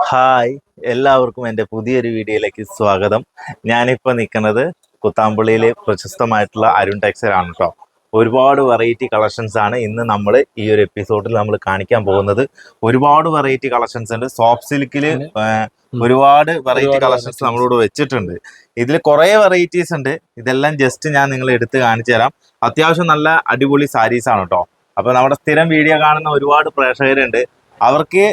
Hi എല്ലാവർക്കും എന്റെ പുതിയൊരു വീഡിയോയിലേക്ക് സ്വാഗതം. ഞാനിപ്പോൾ നിൽക്കുന്നത് കുത്താമ്പുള്ളിയിലെ പ്രശസ്തമായിട്ടുള്ള അരുൺ ടെക്സ്റ്റൈൽ ആണ് കേട്ടോ. ഒരുപാട് വെറൈറ്റി കളക്ഷൻസ് ആണ് ഇന്ന് നമ്മൾ ഈ ഒരു എപ്പിസോഡിൽ നമ്മൾ കാണിക്കാൻ പോകുന്നത്. ഒരുപാട് വെറൈറ്റി കളക്ഷൻസ് ഉണ്ട്. സോഫ്റ്റ് സിൽക്കിൽ ഒരുപാട് വെറൈറ്റി കളക്ഷൻസ് നമ്മളിവിടെ നമ്മളോട് വെച്ചിട്ടുണ്ട്. ഇതിൽ കുറേ വെറൈറ്റീസ് ഉണ്ട്. ഇതെല്ലാം ജസ്റ്റ് ഞാൻ നിങ്ങളെ എടുത്ത് കാണിച്ചു തരാം. അത്യാവശ്യം നല്ല അടിപൊളി സാരീസ് ആണ് കേട്ടോ. അപ്പൊ നമ്മുടെ സ്ഥിരം വീഡിയോ കാണുന്ന ഒരുപാട് പ്രേക്ഷകരുണ്ട്. അവർക്ക്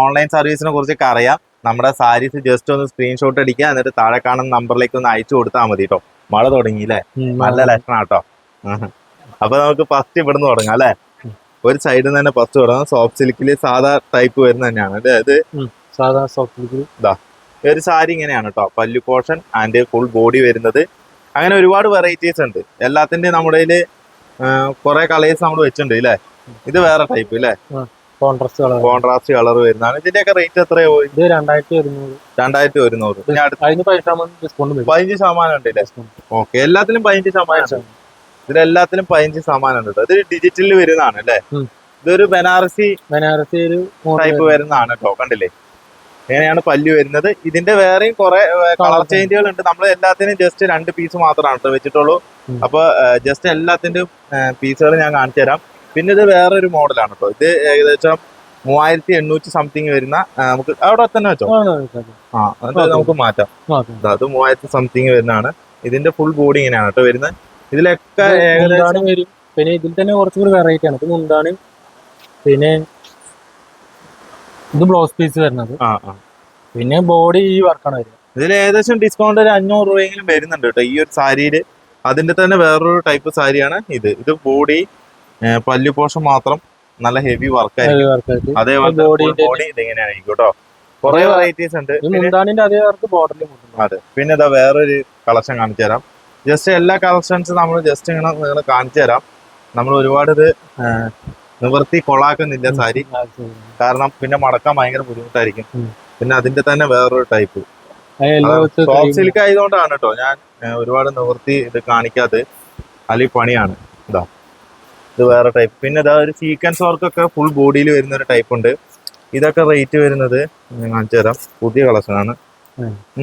ഓൺലൈൻ സർവീസിനെ കുറിച്ചൊക്കെ അറിയാം. നമ്മുടെ സാരീസ് ജസ്റ്റ് ഒന്ന് സ്ക്രീൻഷോട്ട് അടിക്കുക എന്നിട്ട് താഴെ കാണുന്ന നമ്പറിലേക്ക് ഒന്ന് അയച്ചു കൊടുത്താൽ മതി കേട്ടോ മഴ തുടങ്ങിയില്ലേ നല്ല ലക്ഷണം കേട്ടോ അപ്പൊ നമുക്ക് ഫസ്റ്റ് ഇവിടുന്ന് തുടങ്ങാം അല്ലെ ഒരു സൈഡിൽ നിന്ന് തന്നെ ഫസ്റ്റ് തുടങ്ങാം. സോഫ്റ്റ് സിൽക്കിൽ സാധാ ടൈപ്പ് വരുന്ന തന്നെയാണ്. അതായത് സാധാ സോഫ്റ്റ് ഈ ഒരു സാരി ഇങ്ങനെയാണ് കേട്ടോ പല്ലു പോർഷൻ ആൻഡ് ഫുൾ ബോഡി വരുന്നത്. അങ്ങനെ ഒരുപാട് വെറൈറ്റീസ് ഉണ്ട്. എല്ലാത്തിന്റെയും നമ്മുടെ കയ്യിൽ കുറെ കളേഴ്സ് നമ്മൾ വെച്ചിട്ടുണ്ട് ഇല്ലേ ഇത് വേറെ ടൈപ്പ് ഇല്ലേ കോൺട്രാസ്റ്റ് കളർ കോൺട്രാസ്റ്റ് കളർ വരുന്നതാണ്. ഇതിന്റെയൊക്കെ റേറ്റ് എത്രയോ ഇത് രണ്ടായിരത്തി ഒരുന്നൂറ്. രണ്ടായിരത്തി ഒരുന്നൂറ്. അതിന് പതിനഞ്ച് ശതമാനം ഉണ്ട് ഓക്കെ എല്ലാത്തിലും പതിനഞ്ച് ശതമാനം. ഇതിലെല്ലാത്തിലും പതിനഞ്ച് ശതമാനം ഉണ്ട് ഇത് ഡിജിറ്റലിൽ വരുന്നതാണ് അല്ലേ. ഇതൊരു ബനാറസി ബനാറസി ഒരു ടൈപ്പ് വരുന്നതാണ് കേട്ടോ. കണ്ടില്ലേ? എങ്ങനെയാണ് പല്ല് വരുന്നത്. ഇതിന്റെ വേറെയും കുറെ കളർ ചേഞ്ചുകൾ ഉണ്ട് നമ്മൾ എല്ലാത്തിനും ജസ്റ്റ് രണ്ട് പീസ് മാത്രമാണ് വെച്ചിട്ടുള്ളൂ. അപ്പൊ ജസ്റ്റ് എല്ലാത്തിന്റെയും പീസുകൾ ഞാൻ കാണിച്ചു തരാം പിന്നെ ഇത് വേറെ ഒരു മോഡലാണ് കേട്ടോ ഇത് ഏകദേശം മൂവായിരത്തി എണ്ണൂറ്റി സംതിങ് വരുന്ന നമുക്ക് അവിടെ തന്നെ വെച്ചോ? ആ അത് നമുക്ക് മാറ്റാം. അത്. മൂവായിരത്തി സംതിങ് വരുന്നതാണ്. ഇതിന്റെ ഫുൾ ബോഡി ഇങ്ങനെയാണ് കേട്ടോ വരുന്നത്. ഇതിലൊക്കെ ഏകദേശം വരും. പിന്നെ ഇതിൽ തന്നെ കുറച്ചുകൂടി വെറൈറ്റി ആണ്. ഇത് മുണ്ടാണ്. പിന്നെ ഇത് ബ്ലൗസ് പീസ് വരുന്നത്. പിന്നെ ബോഡി ഈ വർക്കാണ് വരുന്നത്. ഇതിൽ ഏകദേശം ഡിസ്കൗണ്ട് ഒരു അഞ്ഞൂറ് രൂപയെങ്കിലും വരുന്നുണ്ട് കേട്ടോ ഈ ഒരു സാരിയിൽ അതിന്റെ തന്നെ വേറൊരു ടൈപ്പ് സാരിയാണ് ഇത്. ഇത് ബോഡി പല്ലു പോഷൻ മാത്രം നല്ല ഹെവി വർക്കായിരിക്കും അതേപോലെ ബോഡി ഇതിങ്ങനെയായിരിക്കും കേട്ടോ കുറെ വെറൈറ്റീസ് ഉണ്ട്. അതേ വർക്ക് ബോർഡറിൽ അതെ. പിന്നെ ഇതാ വേറൊരു കളക്ഷൻ കാണിച്ചു തരാം. ജസ്റ്റ് എല്ലാ കളക്ഷൻസ് നമ്മൾ ജസ്റ്റ് ഇങ്ങനെ നിങ്ങൾ കാണിച്ചു തരാം. നമ്മൾ ഒരുപാട് ഇത് നിവർത്തി കൊളാക്കുന്നില്ല സാരി. കാരണം പിന്നെ മടക്കാൻ ഭയങ്കര ബുദ്ധിമുട്ടായിരിക്കും. പിന്നെ അതിന്റെ തന്നെ വേറൊരു ടൈപ്പ് സോഫ്റ്റ് സിൽക്ക് ആയതുകൊണ്ടാണ് കേട്ടോ ഞാൻ ഒരുപാട് നിവർത്തി ഇത് കാണിക്കാത്തത്. അല്ലെങ്കിൽ പണിയാണ്. ഇതാ. ഇത് വേറെ ടൈപ്പ് പിന്നെ ഇതാ ഒരു സീക്വൻസ് വർക്കൊക്കെ ഫുൾ ബോഡിയിൽ വരുന്ന ഒരു ടൈപ്പ് ഉണ്ട്. ഇതൊക്കെ റേറ്റ് വരുന്നത് ഞാൻ കാണിച്ചു തരാം. പുതിയ കളക്ഷൻ ആണ്.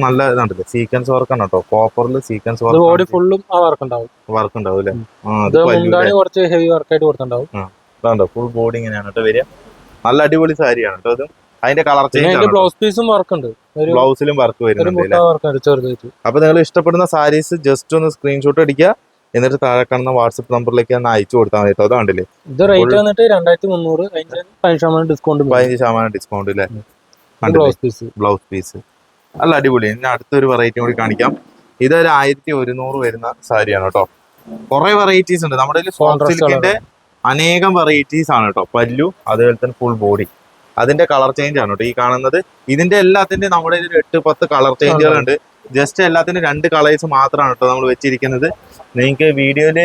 നല്ല ഇതാണ്ടല്ലേ സീക്വൻസ് വർക്ക് ആണ് കേട്ടോ കോപ്പറിൽ സീക്വൻസ് വർക്ക് ബോഡി ഫുള്ളും ആ വർക്ക് ഉണ്ടാവും. വർക്ക് ഉണ്ടാവും അല്ലേ? കുറച്ച് ഹെവി വർക്കായിട്ട് കൊടുത്തിട്ടുണ്ടാവും. ഫുൾ ബോഡി ഇങ്ങനെയാണ് കേട്ടോ വരിക. നല്ല അടിപൊളി സാരിയാണ് കേട്ടോ അത് അതിന്റെ കളർ ചേഞ്ച് ബ്ലൗസ് പീസും വർക്ക് ഉണ്ട്. ബ്ലൗസിലും വർക്ക് വരുന്നുണ്ട് അപ്പൊ നിങ്ങൾ ഇഷ്ടപ്പെടുന്ന സാരീസ് ജസ്റ്റ് ഒന്ന് സ്ക്രീൻഷോട്ട് അടിക്കുക. എന്നിട്ട് താഴെ കാണുന്ന വാട്സപ്പ് നമ്പറിലേക്ക് ഞാൻ അയച്ചു കൊടുത്താൽ മതി കേട്ടോ. അത് കണ്ടില്ലേ? ഇത് റേറ്റ് വന്നിട്ട് രണ്ടായിരത്തി മുന്നൂറ് പതിനഞ്ച് ശതമാനം ഡിസ്കൗണ്ട് പതിനഞ്ച് ശതമാനം ഡിസ്കൗണ്ട് അല്ലേ ബ്ലൗസ് പീസ് ബ്ലൗസ് പീസ് അല്ല അടിപൊളി. ഇനി അടുത്തൊരു വെറൈറ്റി കൂടി കാണിക്കാം. ഇതൊരു ആയിരത്തി ഒരുന്നൂറ് വരുന്ന സാരിയാണ് കേട്ടോ. കുറെ വെറൈറ്റീസ് ഉണ്ട്. നമ്മുടെ സിൽക്കിന്റെ അനേകം വെറൈറ്റീസ് ആണ് കേട്ടോ. പല്ലു അതുപോലെ തന്നെ ഫുൾ ബോഡി അതിന്റെ കളർ ചേഞ്ച് ആണ് കേട്ടോ. ഈ കാണുന്നത് ഇതിന്റെ എല്ലാത്തിന്റെ നമ്മുടെ ഒരു എട്ട് പത്ത് കളർ ചേഞ്ചുകൾ ഉണ്ട്? ജസ്റ്റ് എല്ലാത്തിനും രണ്ട് കളേഴ്സ് മാത്രമാണ് കേട്ടോ നമ്മൾ വെച്ചിരിക്കുന്നത്. നിങ്ങൾക്ക് വീഡിയോയിൽ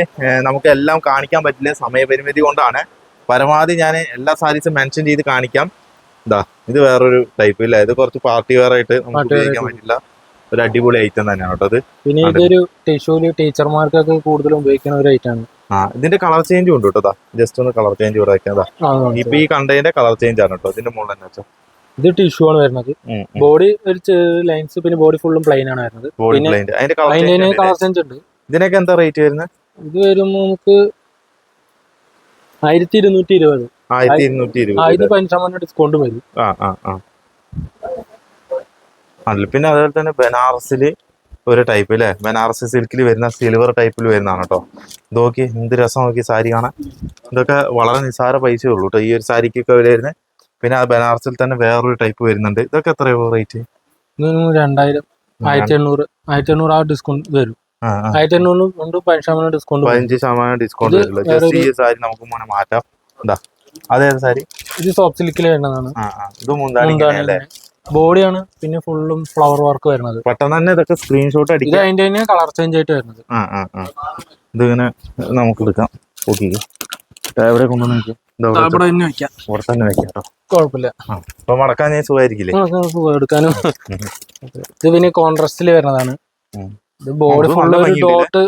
നമുക്ക് എല്ലാം കാണിക്കാൻ പറ്റില്ല സമയപരിമിതി കൊണ്ടാണ്. പരമാവധി ഞാൻ എല്ലാ സാരീസും മെൻഷൻ ചെയ്ത് കാണിക്കാം. ഇതാ ഇത് വേറൊരു ടൈപ്പ് ഇല്ല. ഇത് കുറച്ച് പാർട്ടി വെയർ ആയിട്ട് നമുക്ക് ഉപയോഗിക്കാൻ പറ്റില്ല. ഒരു അടിപൊളി ഐറ്റം തന്നെയാണ് കേട്ടോ അത്. പിന്നെ ഇതൊരു ടിഷ്യൂൽ ടീച്ചർമാർക്കൊക്കെ കൂടുതലും ഉപയോഗിക്കുന്ന ഒരു ഐറ്റം ആണ്. ആ ഇതിന്റെ കളർ ചേഞ്ചും ഉണ്ട് കേട്ടോ ജസ്റ്റ് ഒന്ന് കളർ ചേഞ്ച് ഇവിടെ വെക്കാം ഇപ്പൊ ഈ കണ്ടതിന്റെ കളർ ചേഞ്ച് ആണ് കേട്ടോ ഇതിന്റെ മുകളിൽ തന്നെ വെച്ചാൽ ഇത് ടിഷ്യൂ ആണ് വരുന്നത്. ബോഡി ഒരു ലൈൻസ് പിന്നെ ബോഡി ഫുള്ളും പ്ലെയിൻ ആണ് വരുന്നത്. അതിന്റെ കളർ ചേഞ്ച് ഉണ്ട്. ഇതിനൊക്കെ എന്താ റേറ്റ് വരുന്നത്? ഇത് വരുമ്പോ നമുക്ക് ആയിരത്തി ഇരുന്നൂറ്റി ഇരുപത് ആയിരത്തി ഇരുന്നൂറ്റി ഇരുപത് ആയിരത്തി പതിനഞ്ച് ശതമാനം ഡിസ്കൗണ്ട് വരും. ആ ആ ആ. അല്ല പിന്നെ അതുപോലെ തന്നെ ബനാറസിൽ ഒരു ടൈപ്പ് അല്ലേ ബനാറസ് സിൽക്കിൽ വരുന്ന സിൽവർ ടൈപ്പിൽ വരുന്നതാണ് കേട്ടോ. ഇത് നോക്കി എന്ത് രസം നോക്കി സാരി കാണാൻ. ഇതൊക്കെ വളരെ നിസ്സാര പൈസയേ ഉള്ളൂ കേട്ടോ. ഈ ഒരു സാരിക്കൊക്കെ വില വരുന്നത്. പിന്നെ ആ ബനാറസിൽ തന്നെ വേറൊരു ടൈപ്പ് വരുന്നുണ്ട്. ഇതൊക്കെ എത്രയോ റേറ്റ് രണ്ടായിരം ആയിരത്തി എണ്ണൂറ് ആയിരത്തി എണ്ണൂറ് ആ ഡിസ്കൗണ്ട് വരും. ആയിരത്തി എണ്ണൂറ് കൊണ്ട് പതിനഞ്ച് ശതമാനം ഡിസ്കൗണ്ട് വരും പതിനഞ്ച് ശതമാനം ഡിസ്കൗണ്ട് ഇത് വരില്ല ജസ്റ്റ് ഈ സാരി നമുക്ക് മോനെ മാറ്റാം. എന്താ അതേത് സാരി? ഇത് സോഫ്റ്റ് സിൽക്കിൽ വരുന്നതാണ്. ആ ആ. ഇത് മുന്താണി അല്ലേ ബോഡിയാണ് പിന്നെ ഫുള്ളും ഫ്ലവർ വർക്ക് വരുന്നത്. പെട്ടെന്ന് തന്നെ ഇതൊക്കെ സ്ക്രീൻഷോട്ട് ഇത് അതിന്റെ തന്നെ കളർ ചേഞ്ച് ആയിട്ട് വരുന്നത്. ഇതിങ്ങനെ നമുക്ക് എടുക്കാം. ഓക്കെ എവിടെ കൊണ്ടുവന്ന് വെക്കാം. ഇവിടെ തന്നെ വെക്കാം. ഇവിടെ തന്നെ വെക്കാം കേട്ടോ. കുഴപ്പമില്ല. ആ അപ്പൊ മടക്കാൻ ഞാൻ സുഖമായിരിക്കില്ലേ? നമുക്ക് നമുക്ക് എടുക്കാനും. ഇത് പിന്നെ കോൺട്രാസ്റ്റിൽ വരുന്നതാണ്. ഇത് ബോർഡ് ഫുള്ള് ഒരു ഡോട്ട്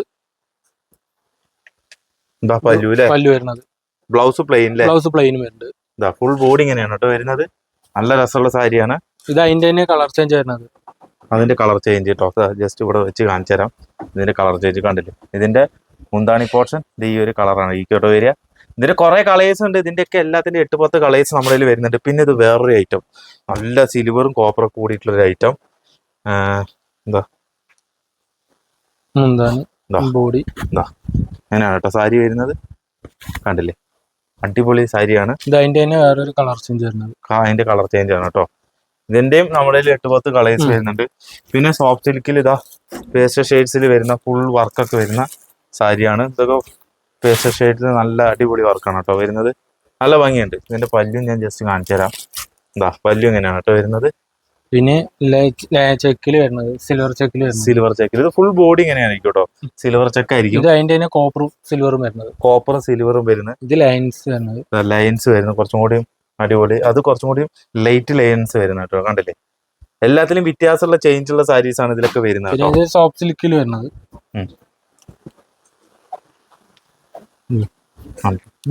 പല്ലു വരുന്നത്. ബ്ലൗസ് പ്ലെയിൻ ബ്ലൗസ് പ്ലെയിൻ വരുന്നുണ്ട്. ഫുൾ ബോഡി ഇങ്ങനെയാണ് കേട്ടോ വരുന്നത്. നല്ല രസമുള്ള സാരിയാണ്. ഇത് അതിന്റെ തന്നെ കളർ ചേഞ്ച് വരുന്നത്. അതിന്റെ കളർ ചേഞ്ച് കേട്ടോ. ജസ്റ്റ് ഇവിടെ വെച്ച് കാണിച്ചു തരാം. ഇതിന്റെ കളർ ചേഞ്ച് കണ്ടില്ലേ? ഇതിന്റെ മുന്താണി പോർഷൻ ഇത് ഈ ഒരു കളറാണ് ഈ കേട്ടോ വരിക. ഇതിന്റെ കുറെ കളേഴ്സ് ഉണ്ട്. ഇതിന്റെയൊക്കെ എല്ലാത്തിന്റെ എട്ട് പത്ത് കളേഴ്സ് നമ്മുടെ കയ്യിൽ വരുന്നുണ്ട്. പിന്നെ ഇത് വേറൊരു ഐറ്റം നല്ല സിൽവറും കോപ്പറും കൂടിയിട്ടുള്ള ഒരു ഐറ്റം എന്താ? ദാ. ബോഡി അങ്ങനെയാണ് കേട്ടോ സാരി വരുന്നത്. കണ്ടില്ലേ? അടിപൊളി സാരിയാണ്. ഇത് അതിന്റെ തന്നെ വേറൊരു കളർ ചേഞ്ച് വരുന്നത്. അതിന്റെ കളർ ചേഞ്ച് ആണ് കേട്ടോ. ഇതിന്റെയും നമ്മുടെ എട്ട് പത്ത് കളേഴ്സ് വരുന്നുണ്ട്. പിന്നെ സോഫ്റ്റ് സിൽക്കിൽ ഇതാ പേസ്റ്റർ ഷെയ്ഡ്സിൽ വരുന്ന ഫുൾ വർക്കൊക്കെ വരുന്ന സാരിയാണ്. ഇതൊക്കെ പേസ്റ്റർ ഷെയ്ഡ്സിൽ നല്ല അടിപൊളി വർക്കാണ് കേട്ടോ വരുന്നത്. നല്ല ഭംഗിയുണ്ട്. ഇതിന്റെ പല്ലും ഞാൻ ജസ്റ്റ് കാണിച്ചു തരാം എന്താ പല്ലും ഇങ്ങനെയാണ് കേട്ടോ വരുന്നത്. പിന്നെ ചെക്കിൽ വരുന്നത് സിൽവർ ചെക്കിൽ സിൽവർ ചെക്കിൽ ഇത് ഫുൾ ബോഡി ഇങ്ങനെയായിരിക്കും കേട്ടോ സിൽവർ ചെക്ക് ആയിരിക്കും. ഇത് അതിന്റെ തന്നെ കോപ്പറും സിൽവറും വരുന്നത്. കോപ്പറും സിൽവറും വരുന്നത്. ഇത് ലൈൻസ് വരുന്നത്. ലൈൻസ് വരുന്നത്. കുറച്ചും കൂടി അടിപൊളി. അത് കുറച്ചും കൂടി ലൈറ്റ് ലൈൻസ് വരുന്ന കേട്ടോ കണ്ടില്ലേ? എല്ലാത്തിലും വ്യത്യാസമുള്ള ചേഞ്ച് ഉള്ള സാരീസ് ആണ് ഇതിലൊക്കെ വരുന്നത് ഇത് സോഫ്റ്റ് സിൽക്കിൽ വരുന്നത്.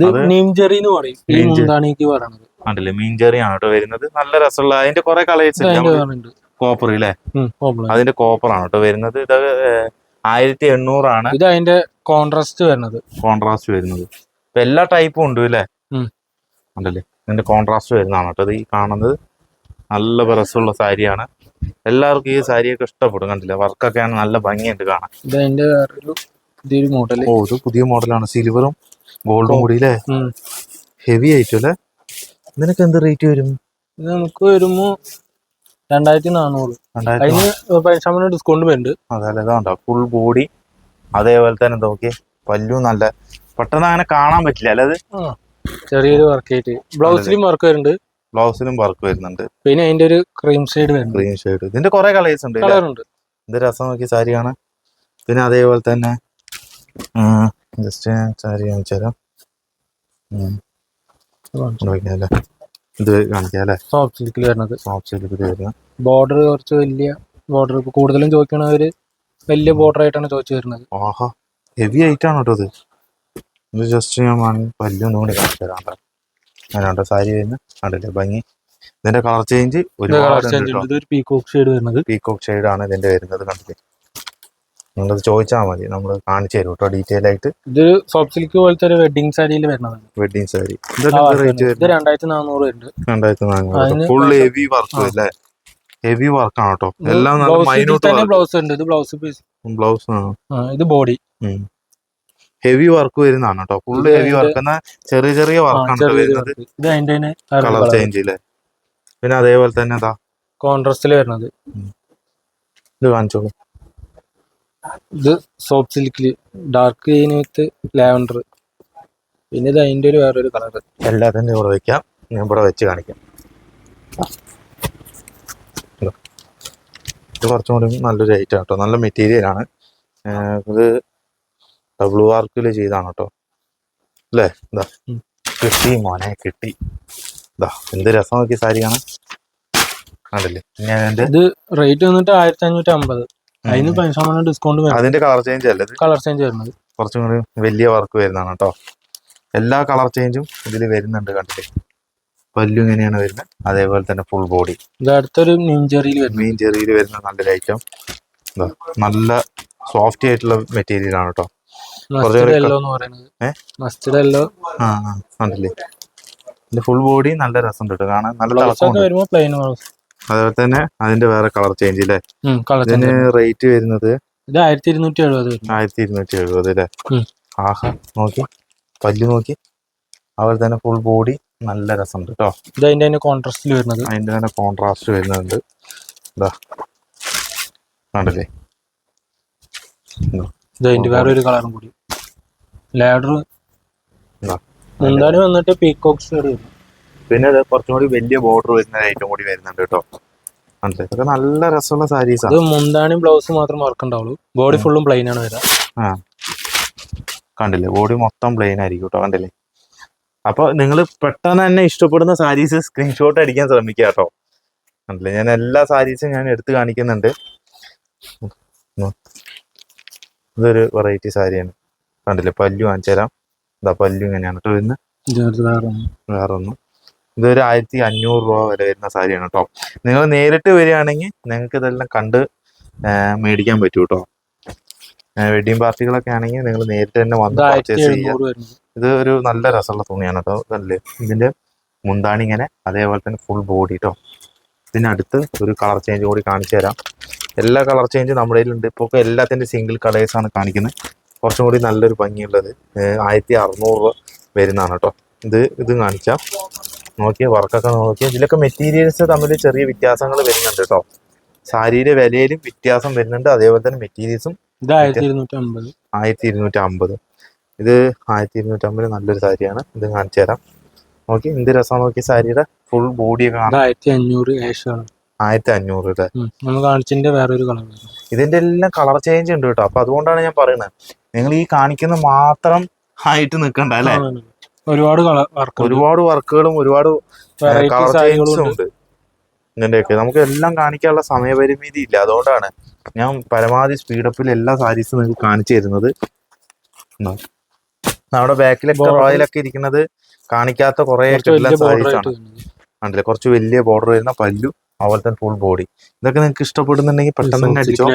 ഇത് നീം ജെറി എന്ന് പറയും. ഈ നീംജെറി. മുന്താണിക്ക് പറയണത് കണ്ടില്ലേ? മീൻചെറി ആണ് കേട്ടോ വരുന്നത്. നല്ല രസമുള്ള അതിന്റെ കുറെ കളേഴ്സ് കോപ്പർ അല്ലേ അതിന്റെ കോപ്പർ ആണ് കേട്ടോ വരുന്നത്. ഇത് ആയിരത്തി എണ്ണൂറാണ് ഇത് അതിന്റെ കോൺട്രാസ്റ്റ് വരുന്നത്. കോൺട്രാസ്റ്റ് വരുന്നത്. ഇപ്പൊ എല്ലാ ടൈപ്പും ഉണ്ട് അല്ലേ. ഉണ്ടല്ലേ? ഇതിന്റെ കോൺട്രാസ്റ്റ് വരുന്നതാണ് കേട്ടോ ഇത് ഈ കാണുന്നത്. നല്ല രസമുള്ള സാരിയാണ്. എല്ലാവർക്കും ഈ സാരിയൊക്കെ ഇഷ്ടപ്പെടും കണ്ടില്ലേ? വർക്കൊക്കെ ആണ് നല്ല ഭംഗിയുണ്ട് കാണാൻ. ഇതിന്റെ മോഡൽ ഓ ഇത് പുതിയ മോഡലാണ് സിൽവറും ഗോൾഡും കൂടി അല്ലേ ഹെവി ആയിട്ടല്ലേ അല്ലേ? ഇതിനൊക്കെ എന്ത് റേറ്റ് വരും? ഇത് നമുക്ക് വരുമ്പോ രണ്ടായിരത്തി നാനൂറ് അതിന് അതിന് പൈസ ഡിസ്കൗണ്ട് വരുന്നുണ്ട്. അതല്ല ഇതാണ്ടോ? ഫുൾ ബോഡി അതേപോലെ തന്നെ നോക്കി പല്ലു നല്ല പെട്ടെന്ന് അങ്ങനെ കാണാൻ പറ്റില്ല അല്ലേ അത്? ചെറിയൊരു വർക്ക് ആയിട്ട്. ബ്ലൗസിലും വർക്ക് വരുന്നുണ്ട്. ബ്ലൗസിലും വർക്ക് വരുന്നുണ്ട്. പിന്നെ അതിന്റെ ഒരു ക്രീം ഷെയ്ഡ് വരുന്നുണ്ട്. ക്രീം ഷെയ്ഡ് ഇതിന്റെ കുറെ കളേഴ്സ് ഉണ്ട് ഉണ്ട്. ഇത് രസം നോക്കിയ സാരിയാണ് പിന്നെ അതേപോലെ തന്നെ ജസ്റ്റ് സാരി കാണിച്ചു തരാം ഉം, ഇവിടെ വെക്കാം അല്ലേ ഇത് കാണിക്കാം അല്ലേ സോഫ്റ്റ് സിൽക്കിൽ വരുന്നത്. സോഫ്റ്റ് സിൽക്ക് ഇത് ബോർഡർ കുറച്ച് വലിയ ബോർഡർ കൂടുതലും ചോദിക്കണവര് വലിയ ബോർഡർ ആയിട്ടാണ് ചോദിച്ചു വരുന്നത്. ആഹാ ഹെവി ആയിട്ടാണ് കേട്ടോ ഇത്. ഇത് ജസ്റ്റ് ഞാൻ പല്ലൊന്നും കൂടി കാണിച്ചു തരാം സാരി വരുന്ന. കണ്ടില്ലേ? ഭംഗി. ഇതിന്റെ കളർ ചേഞ്ച് ഒരു പീകോക്ക് ഷെയ്ഡ് വരുന്നത്. പീകോക്ക് ഷെയ്ഡ് ആണ് ഇതിന്റെ വരുന്നത് കണ്ടില്ലേ? നിങ്ങളത് ചോദിച്ചാൽ മതി. നമ്മൾ കാണിച്ചു തരും കേട്ടോ ഡീറ്റെയിൽ ആയിട്ട്. ഇത് സോഫ്റ്റ് സിൽക്ക് പോലത്തെ ഒരു വെഡിങ് സാരിയിൽ വരുന്നതാണ്. വെഡിങ് സാരി റേറ്റ് വരുന്നത്. രണ്ടായിരത്തി നാനൂറ് വരുന്നുണ്ട് രണ്ടായിരത്തി നാനൂറ് ഫുൾ ഹെവി വർക്ക് അല്ലേ? ഹെവി വർക്കാണ് കേട്ടോ. എല്ലാം നല്ല മൈന്യൂട്ട് ബ്ലൗസ് ഉണ്ട്. ഇത് ബ്ലൗസ് പീസ് ബ്ലൗസ് ഇത് ബോഡി ഹെവി വർക്ക് വരുന്നതാണ് കേട്ടോ. ഫുൾ ഹെവി വർക്ക് എന്നാ ചെറിയ ചെറിയ വർക്കാണ് വരുന്നത്. ഇത് അതിന്റെ കളർ ചേഞ്ച് ഇല്ലേ? പിന്നെ അതേപോലെ തന്നെ അതാ കോൺട്രസ്റ്റിൽ വരുന്നത്. ഇത് കാണിച്ചോളൂ. ഇത് സോഫ്റ്റ് സിൽക്കിൽ ഡാർക്ക് ഗ്രീൻ വിത്ത് ലാവൻഡർ പിന്നെ ഇത് അതിന്റെ ഒരു വേറൊരു കളർ എല്ലാത്തിന്റെ ഇവിടെ വെക്കാം. ഞാൻ ഇവിടെ വെച്ച് കാണിക്കാം. ഇതാ. കുറച്ചും കൂടി നല്ലൊരു ഐറ്റം കേട്ടോ. നല്ല മെറ്റീരിയൽ ആണ്. ഏർ ഇത് ഡബ്ലു വാർക്കിൽ ചെയ്താണ് കേട്ടോ. അല്ലേ? ഇതാ. ഉം. കിട്ടി മോനെ കിട്ടി. ഇതാ. എന്ത് രസം നോക്കിയ സാരി കാണാൻ കണ്ടില്ലേ ഞാൻ ഇത് റേറ്റ് വന്നിട്ട് ആയിരത്തി അഞ്ഞൂറ്റി അമ്പത് അതിന് പൈസ ഡിസ്കൗണ്ട് വരും. അതിന്റെ കളർ ചേഞ്ച് അല്ലേ കളർ ചേഞ്ച് വരുന്നത്. കുറച്ചും കൂടി വലിയ വർക്ക് വരുന്നതാണ് കേട്ടോ എല്ലാ കളർ ചേഞ്ചും ഇതിൽ വരുന്നുണ്ട് കണ്ടില്ലേ? പല്ലു ഇങ്ങനെയാണ് വരുന്നത്. അതേപോലെ തന്നെ ഫുൾ ബോഡി ഇത് അടുത്തൊരു മീൻചെറിയിൽ വരുന്നത്. മീൻ ചെറിയിൽ വരുന്ന നല്ലൊരു ഐറ്റം നല്ല സോഫ്റ്റ് ആയിട്ടുള്ള മെറ്റീരിയൽ ആണ് കേട്ടോ ഫുൾ ബോഡി നല്ല രസം കിട്ടും കാണാൻ നല്ല അതേപോലെ തന്നെ അതിന്റെ വേറെ കളർ ചേഞ്ച് അല്ലേ ഇതിന് റേറ്റ് വരുന്നത് ഇത് ആയിരത്തി ഇരുന്നൂറ്റി എഴുപത് ആയിരത്തി ഇരുന്നൂറ്റി എഴുപത് അല്ലേ ആഹാ നോക്കി. പല്ല് നോക്കി. അതുപോലെ തന്നെ ഫുൾ ബോഡി നല്ല രസമുണ്ട് കേട്ടോ ഇത് അതിന്റെ തന്നെ കോൺട്രാസ്റ്റിൽ വരുന്നത്. അതിന്റെ തന്നെ കോൺട്രാസ്റ്റ് വരുന്നുണ്ട്. ഇതാ കണ്ടില്ലേ? ഇത് അതിന്റെ വേറെ ഒരു കളറും കൂടി. ലാഡർ എന്തായാലും വന്നിട്ട് പീക്കോക്സ് വരുന്നു വരും. പിന്നെ അത് കുറച്ചും കൂടി വലിയ ബോർഡർ വരുന്ന ഐറ്റം കൂടി വരുന്നുണ്ട് കേട്ടോ. മനസ്സിലായി? ഇതൊക്കെ നല്ല രസമുള്ള സാരീസ് ഇത് ആണ് മുന്താണി ബ്ലൗസ് മാത്രം വർക്ക് ഉണ്ടാവുള്ളൂ. ബോഡി ഫുള്ളും പ്ലെയിൻ ആണ് വരാ ആ. കണ്ടില്ലേ? ബോഡി മൊത്തം പ്ലെയിൻ ആയിരിക്കും കേട്ടോ കണ്ടില്ലേ? അപ്പൊ നിങ്ങൾ പെട്ടെന്ന് തന്നെ ഇഷ്ടപ്പെടുന്ന സാരീസ് സ്ക്രീൻഷോട്ട് അടിക്കാൻ ശ്രമിക്കുക കേട്ടോ. കണ്ടില്ലേ? ഞാൻ എല്ലാ സാരീസും ഞാൻ എടുത്തു കാണിക്കുന്നുണ്ട്. ഇതൊരു വെറൈറ്റി സാരിയാണ് കണ്ടില്ലേ? പല്ലു വാങ്ങിച്ചു തരാം ഇതാ പല്ലു ഇങ്ങനെയാണ് കേട്ടോ വരുന്നത്. ഇത് ഇതൊരു ആയിരത്തി അഞ്ഞൂറ് രൂപ വരെ വരുന്ന സാരിയാണ് കേട്ടോ നിങ്ങൾ നേരിട്ട് വരികയാണെങ്കിൽ നിങ്ങൾക്ക് ഇതെല്ലാം കണ്ട് മേടിക്കാൻ പറ്റും കേട്ടോ വെഡിങ് പാർട്ടികളൊക്കെ ആണെങ്കിൽ നിങ്ങൾ നേരിട്ട് തന്നെ വന്ന് പർച്ചേസ് ചെയ്യുക. ഇത് ഒരു നല്ല രസമുള്ള തുണിയാണ് കേട്ടോ ഇതല്ലേ? ഇതിന്റെ മുന്താണി ഇങ്ങനെ അതേപോലെ തന്നെ ഫുൾ ബോഡി കേട്ടോ ഇതിനടുത്ത് ഒരു കളർ ചേഞ്ച് കൂടി കാണിച്ചു തരാം. എല്ലാ കളർ ചേഞ്ച് നമ്മുടെ കയ്യിലുണ്ട്. ഇപ്പോൾ ഒക്കെ എല്ലാത്തിന്റെ സിംഗിൾ കളേഴ്സാണ് കാണിക്കുന്നത്. കുറച്ചും കൂടി നല്ലൊരു ഭംഗിയുള്ളത്. ആയിരത്തി അറുന്നൂറ് രൂപ വരുന്നതാണ് കേട്ടോ ഇത് ഇത് കാണിച്ചാൽ നോക്കിയ വർക്കൊക്കെ നോക്കിയാൽ ഇതിലൊക്കെ മെറ്റീരിയൽസ് തമ്മിൽ ചെറിയ വ്യത്യാസങ്ങൾ വരുന്നുണ്ട് കേട്ടോ. സാരിയുടെ വിലയിലും വ്യത്യാസം വരുന്നുണ്ട്. അതേപോലെ തന്നെ മെറ്റീരിയൽസും ഇത് ആയിരത്തി ഇരുന്നൂറ്റി അമ്പത് ആയിരത്തി ഇരുന്നൂറ്റി അമ്പത് ഇത് ആയിരത്തി ഇരുന്നൂറ്റി അമ്പത് നല്ലൊരു സാരിയാണ്. ഇത് കാണിച്ചു തരാം. നോക്കി എന്ത് രസമാണ് നോക്കി സാരിയുടെ ഫുൾ ബോഡി കാണാം ഇത് ആയിരത്തി അഞ്ഞൂറ് ആയിരത്തി അഞ്ഞൂറ് കാണിച്ചതിന്റെ വേറൊരു കളർ ഇതിന്റെ എല്ലാം കളർ ചേഞ്ച് ഉണ്ട് കേട്ടോ. അപ്പൊ അതുകൊണ്ടാണ് ഞാൻ പറയുന്നത്. നിങ്ങൾ ഈ കാണിക്കുന്ന മാത്രം ആയിട്ട് നിൽക്കണ്ട അല്ലെ? ഒരുപാട് ഒരുപാട് വർക്കുകളും ഒരുപാട് ഉണ്ട്. ഇതിന്റെയൊക്കെ നമുക്ക് എല്ലാം കാണിക്കാനുള്ള സമയപരിമിതി ഇല്ല. അതുകൊണ്ടാണ് ഞാൻ പരമാവധി സ്പീഡപ്പിൽ എല്ലാ സാരീസും നിങ്ങൾക്ക് കാണിച്ചു തരുന്നത്? നമ്മുടെ ബാക്കിലൊക്കെ റോയലൊക്കെ ഇരിക്കുന്നത് കാണിക്കാത്ത കുറെ സാരീസാണ് വലിയ സാരീസ് ആണ്. വരുന്നത്. കണ്ടില്ലേ? കുറച്ച് വലിയ ബോർഡർ വരുന്ന പല്ലു അതുപോലെ തന്നെ ഫുൾ ബോഡി ഇതൊക്കെ നിങ്ങൾക്ക് ഇഷ്ടപ്പെടുന്നുണ്ടെങ്കിൽ പെട്ടെന്ന് തന്നെ അടിച്ചോ.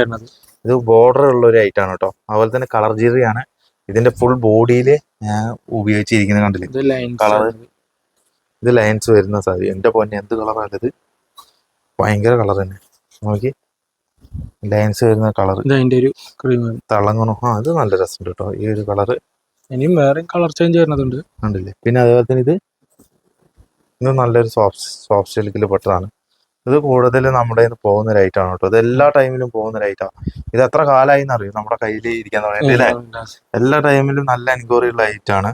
ഇത് ബോർഡർ ഉള്ള ഒരു ഐറ്റാണ് കേട്ടോ. അതുപോലെ തന്നെ കളർ ജീറിയാണ് ഇതിന്റെ ഫുൾ ബോഡിയിൽ ഞാൻ ഉപയോഗിച്ചിരിക്കുന്ന കണ്ടില്ലേ? ഇത് ലൈൻസ് Colour. ഇത് ലൈൻസ് വരുന്ന സാരി. എന്റെ പൊന്നെ എന്ത് കളറാണ് ഇത്? ഭയങ്കര കളർ തന്നെ. നോക്കി. ലൈൻസ് വരുന്ന കളർ അതിന്റെ ഒരു ക്രീം തിളങ്ങണോ ആ അത് നല്ല രസമുണ്ട് കേട്ടോ. ഈ ഒരു കളർ ഇനിയും വേറെ കളർ ചേഞ്ച് വരുന്നതുണ്ട്. കണ്ടില്ലേ? പിന്നെ അതുപോലെ തന്നെ ഇത് ഇത് നല്ലൊരു സോഫ്റ്റ് സോഫ്റ്റ് സിൽക്കിൽ പെട്ടതാണ്. ഇത് കൂടുതൽ നമ്മുടെ നിന്ന് പോകുന്ന ലൈറ്റാണ് കേട്ടോ ഇത് എല്ലാ ടൈമിലും പോകുന്ന ലൈറ്റാണ് ഇത് എത്ര കാലമായി എന്നറിയും നമ്മുടെ കയ്യിൽ ഇരിക്കാൻ പറയുന്നത് എല്ലാ ടൈമിലും നല്ല എൻക്വയറി ഉള്ള ഐറ്റം ആണ്.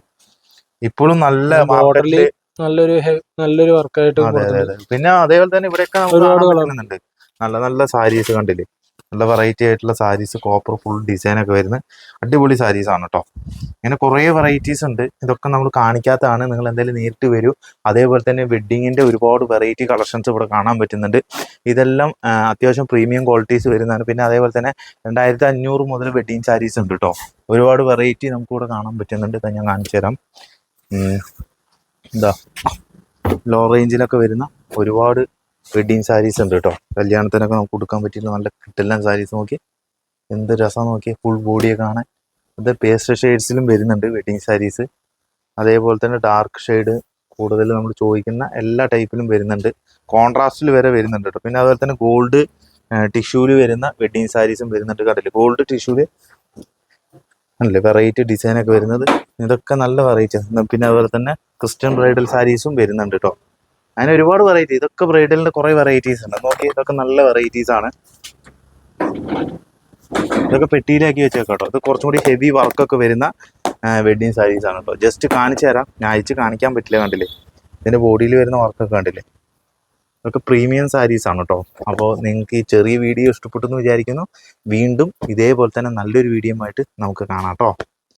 ഇപ്പോഴും നല്ല മോഡലിൽ നല്ലൊരു നല്ലൊരു വർക്കായിട്ട് അതെ അതെ അതെ. പിന്നെ അതേപോലെ തന്നെ ഇവിടെയൊക്കെ കാണുന്നുണ്ട് നല്ല നല്ല സാരീസ് കണ്ടില്ലേ? നല്ല വെറൈറ്റി ആയിട്ടുള്ള സാരീസ് കോപ്പർ ഫുൾ ഡിസൈൻ ഒക്കെ വരുന്ന അടിപൊളി സാരീസ് ആണ് കേട്ടോ ഇങ്ങനെ കുറേ വെറൈറ്റീസ് ഉണ്ട്. ഇതൊക്കെ നമ്മൾ കാണിക്കാത്തതാണ്. നിങ്ങൾ എന്തായാലും നേരിട്ട് വരൂ. അതേപോലെ തന്നെ വെഡ്ഡിങ്ങിന്റെ ഒരുപാട് വെറൈറ്റി കളക്ഷൻസ് ഇവിടെ കാണാൻ പറ്റുന്നുണ്ട്. ഇതെല്ലാം അത്യാവശ്യം പ്രീമിയം ക്വാളിറ്റീസ് വരുന്നതാണ്. പിന്നെ അതേപോലെ തന്നെ രണ്ടായിരത്തി അഞ്ഞൂറ് മുതൽ വെഡ്ഡിങ് സാരീസ് ഉണ്ട് കേട്ടോ ഒരുപാട് വെറൈറ്റി നമുക്ക് ഇവിടെ കാണാൻ പറ്റുന്നുണ്ട്. ഞാൻ കാണിച്ചു തരാം. എന്താ ലോ റേഞ്ചിലൊക്കെ വരുന്ന ഒരുപാട് വെഡ്ഡിങ് സാരീസ് ഉണ്ട് കേട്ടോ കല്യാണത്തിനൊക്കെ നമുക്ക് കൊടുക്കാൻ പറ്റിയിട്ടുള്ള നല്ല കിട്ടില്ല സാരീസ് നോക്കി. എന്ത് രസം നോക്കി ഫുൾ ബോഡിയൊക്കെ കാണാൻ ഇത് പേസ്റ്റൽ ഷെയ്ഡ്സിലും വരുന്നുണ്ട് വെഡിങ് സാരീസ് അതേപോലെ തന്നെ ഡാർക്ക് ഷെയ്ഡ് കൂടുതൽ നമ്മൾ ചോദിക്കുന്ന എല്ലാ ടൈപ്പിലും വരുന്നുണ്ട്. കോൺട്രാസ്റ്റിൽ വരെ വരുന്നുണ്ട് കേട്ടോ. പിന്നെ അതുപോലെ തന്നെ ഗോൾഡ് ടിഷ്യൂൽ വരുന്ന വെഡിങ് സാരീസും വരുന്നുണ്ട് കണ്ടില്ലേ? ഗോൾഡ് ടിഷ്യൂൽ അല്ലേ? വെറൈറ്റി ഡിസൈൻ ഒക്കെ വരുന്നത്. ഇതൊക്കെ നല്ല വെറൈറ്റി പിന്നെ അതുപോലെ തന്നെ ക്രിസ്ത്യൻ ബ്രൈഡൽ സാരീസും വരുന്നുണ്ട് കേട്ടോ. അങ്ങനെ ഒരുപാട് വെറൈറ്റി ഇതൊക്കെ ബ്രൈഡലിന്റെ കുറേ വെറൈറ്റീസ് ഉണ്ട്. നോക്കി ഇതൊക്കെ നല്ല വെറൈറ്റീസ് ആണ്. ഇതൊക്കെ പെട്ടിയിലാക്കി വെച്ചേക്കാം കേട്ടോ ഇത് കുറച്ചും കൂടി ഹെവി വർക്കൊക്കെ വരുന്ന വെഡ്ഡിങ് സാരീസ് ആണ് കേട്ടോ ജസ്റ്റ് കാണിച്ചു തരാം. ഞാൻ അയച്ച് കാണിക്കാൻ പറ്റില്ല കണ്ടില്ലേ? ഇതിന്റെ ബോഡിയിൽ വരുന്ന വർക്കൊക്കെ കണ്ടില്ലേ? ഇതൊക്കെ പ്രീമിയം സാരീസ് ആണ് കേട്ടോ അപ്പോൾ നിങ്ങൾക്ക് ഈ ചെറിയ വീഡിയോ ഇഷ്ടപ്പെട്ടു എന്ന് വിചാരിക്കുന്നു. വീണ്ടും ഇതേപോലെ തന്നെ നല്ലൊരു വീഡിയോ ആയിട്ട് നമുക്ക് കാണാം കേട്ടോ